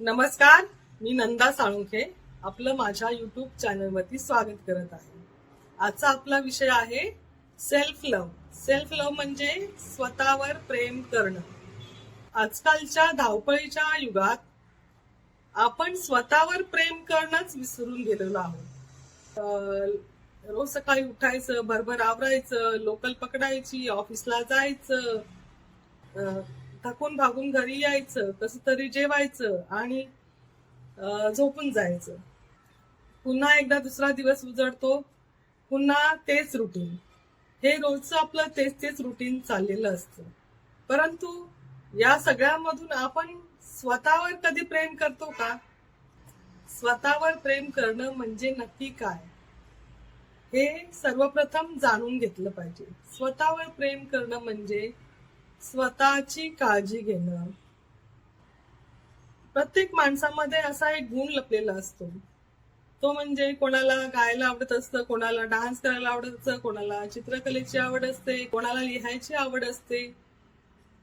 नमस्कार मी नंदा साळुंखे आपलं माझ्या युट्यूब चॅनलवरती स्वागत करत आहे. आजचा आपला विषय आहे सेल्फ लव्ह सेल्फ लव्ह म्हणजे स्वतःवर प्रेम करणं. आजकालच्या धावपळीच्या युगात आपण स्वतःवर प्रेम करणंच विसरून गेलेलो आहोत. रोज सकाळी उठायचं भरभर आवरायचं लोकल पकडायची ऑफिसला जायचं अं, थकून भागून घरी यायचं कसं तरी जेवायचं आणि झोपून जायचं. पुन्हा एकदा दुसरा दिवस उजडतो पुन्हा तेच रुटीन हे रोजचं आपलं तेच तेच रुटीन चाललेलं असतं. परंतु या सगळ्यामधून आपण स्वतःवर कधी प्रेम करतो का? स्वतःवर प्रेम करणं म्हणजे नक्की काय? हे सर्वप्रथम जाणून घेतलं पाहिजे. स्वतःवर प्रेम करणं म्हणजे स्वतःची काळजी घेणं. प्रत्येक माणसामध्ये असा एक गुण लपलेला असतो. तो म्हणजे कोणाला गायला आवडत असतं कोणाला डान्स करायला आवडत असतं कोणाला चित्रकलेची आवड असते कोणाला लिहायची आवड असते.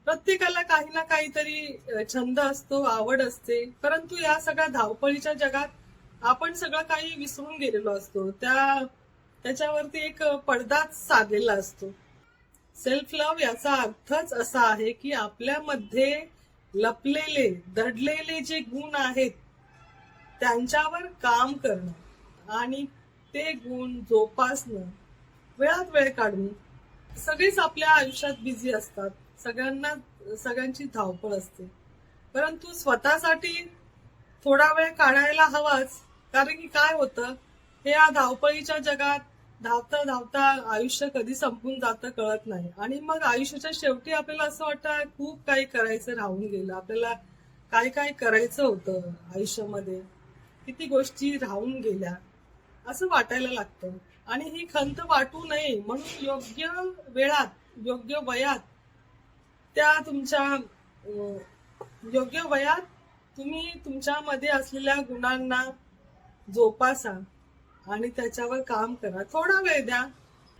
प्रत्येकाला काही ना काहीतरी छंद असतो आवड असते. परंतु या सगळ्या धावपळीच्या जगात आपण सगळं काही विसरून गेलेलो असतो. त्या त्याच्यावरती एक पडदाच साधलेला असतो. सेल्फ लव्ह याचा अर्थच असा आहे की आपल्यामध्ये लपलेले दडलेले जे गुण आहेत त्यांच्यावर काम करणं आणि ते गुण जोपासणं वेळात वेळ काढून सगळेच आपल्या आयुष्यात बिझी असतात. सगळ्यांना सगळ्यांची धावपळ असते. परंतु स्वतःसाठी थोडा वेळ काढायला हवाच कारण की काय होतं हे या धावपळीच्या जगात धावता धावता आयुष्य कधी संपून जातं कळत नाही. आणि मग आयुष्याच्या शेवटी आपल्याला असं वाटतं खूप काही करायचं राहून गेलं. आपल्याला काय काय करायचं होतं आयुष्यामध्ये? किती गोष्टी राहून गेल्या? असं वाटायला लागतं. आणि ही खंत वाटू नये. म्हणून योग्य वेळात योग्य वयात त्या तुमच्या योग्य वयात तुम्ही तुमच्यामध्ये असलेल्या गुणांना जोपासा. आणि त्याच्यावर काम करा. थोडा वेळ द्या.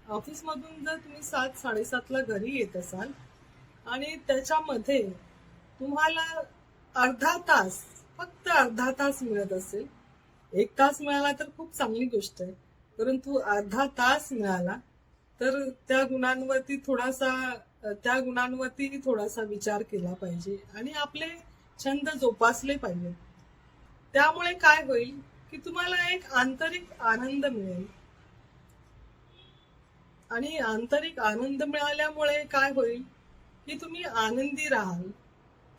ऑफिस मधून जर तुम्ही सात साडेसातला घरी येत असाल आणि त्याच्यामध्ये तुम्हाला अर्धा तास फक्त अर्धा तास मिळत असेल. एक तास मिळाला तर खूप चांगली गोष्ट आहे. परंतु अर्धा तास मिळाला तर त्या गुणांवरती थोडासा त्या गुणांवरती थोडासा विचार केला पाहिजे आणि आपले छंद जोपासले पाहिजे त्यामुळे काय होईल? की तुम्हाला एक आंतरिक आनंद मिळेल. आणि आंतरिक आनंद मिळाल्यामुळे काय होईल? की तुम्ही आनंदी राहाल.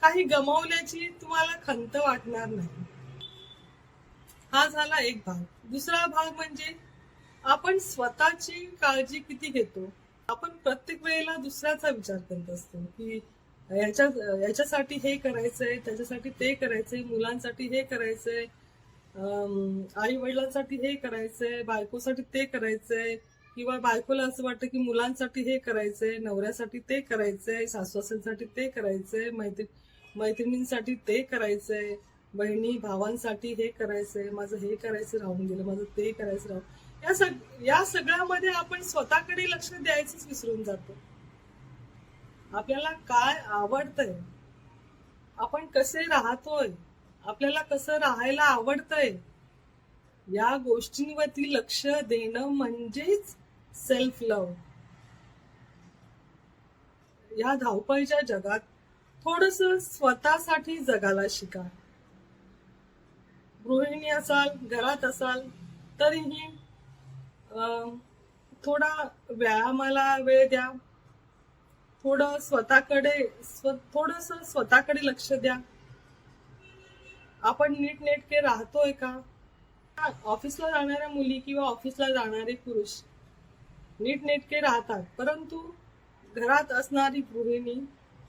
काही गमावल्याची तुम्हाला खंत वाटणार नाही. हा झाला एक भाग. दुसरा भाग म्हणजे आपण स्वतःची काळजी किती घेतो? आपण प्रत्येक वेळेला दुसऱ्याचा विचार करत असतो की याच्या याच्यासाठी हे करायचंय त्याच्यासाठी ते करायचंय मुलांसाठी हे करायचंय आई वडिलांसाठी हे करायचंय बायकोसाठी ते करायचंय किंवा बायकोला असं वाटतं की मुलांसाठी हे करायचंय नवऱ्यासाठी ते करायचंय सासूसांसाठी ते करायचंय मैत्री मैत्रिणींसाठी ते करायचंय बहिणी भावांसाठी हे करायचंय माझं हे करायचं राहून गेलं माझं ते करायचं राहून. या सग या सगळ्यामध्ये आपण स्वतःकडे लक्ष द्यायचंच विसरून जातो. आपल्याला काय आवडतंय? आपण कसे राहतोय? आपल्याला कसं राहायला आवडतंय? या गोष्टींवरती लक्ष देणं म्हणजेच सेल्फ लव्ह या धावपळीच्या जगात थोडस स्वतःसाठी जगाला शिका. गृहिणी असाल घरात असाल तरीही अं, थोडा व्यायामाला वेळ द्या. थोडं स्वतःकडे स्व थोडस स्वतःकडे लक्ष द्या. आपण नीटनेटके राहतोय का? ऑफिसला जाणाऱ्या मुली किंवा ऑफिसला जाणारे पुरुष नीटनेटके राहतात परंतु घरात असणारी गृहिणी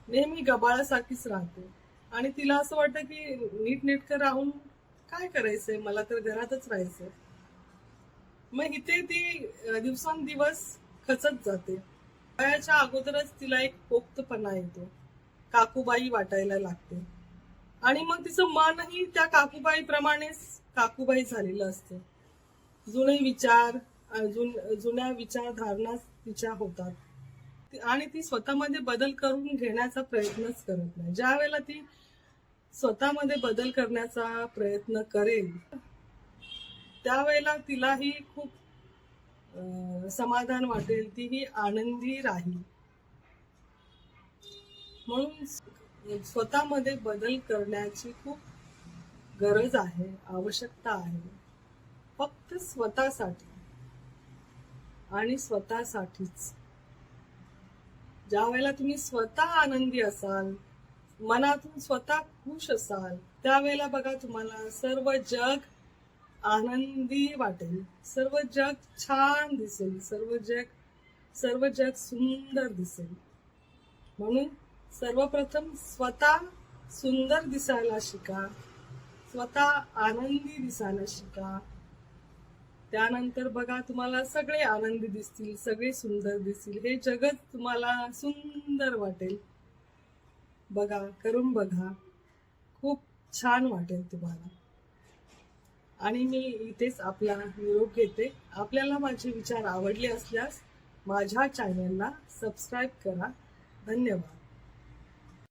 नेहमी गबाळासारखीच राहते. आणि तिला असं वाटतं की नीटनेटकं राहून काय करायचंय? मला तर घरातच राहायचंय. मग इथे ती दिवसांदिवस खचत जाते. वयाच्या अगोदरच तिला एक पोक्तपणा येतो. काकूबाई वाटायला लागते. आणि मग तिचं मनही त्या काकूबाई प्रमाणेच काकूबाई झालेलं असते. जुने विचार जुन- जुन्या विचारधारणा तिच्या होतात. आणि ती स्वतःमध्ये बदल करून घेण्याचा प्रयत्नच करत नाही. ज्या वेळेला ती स्वतःमध्ये बदल करण्याचा प्रयत्न करेल त्यावेळेला तिलाही खूप समाधान वाटेल. तीही आनंदी राहील. म्हणून स्वतःमध्ये बदल करण्याची खूप गरज आहे आवश्यकता आहे. फक्त स्वतःसाठी आणि स्वतःसाठीच. ज्या वेळेला तुम्ही स्वतः आनंदी असाल मनातून स्वतः खुश असाल त्यावेळेला बघा तुम्हाला सर्व जग आनंदी वाटेल. सर्व जग छान दिसेल. सर्व जग सर्व जग सुंदर दिसेल. म्हणून सर्वप्रथम स्वतः सुंदर दिसायला शिका. स्वतः आनंदी दिसायला शिका. त्यानंतर बघा तुम्हाला सगळे आनंदी दिसतील सगळे सुंदर दिसतील. हे जगत तुम्हाला सुंदर वाटेल. बघा करून बघा. खूप छान वाटेल तुम्हाला. आणि मी इथेच आपला निरोप घेते. आपल्याला माझे विचार आवडले असल्यास माझ्या चॅनलला सबस्क्राईब करा. धन्यवाद.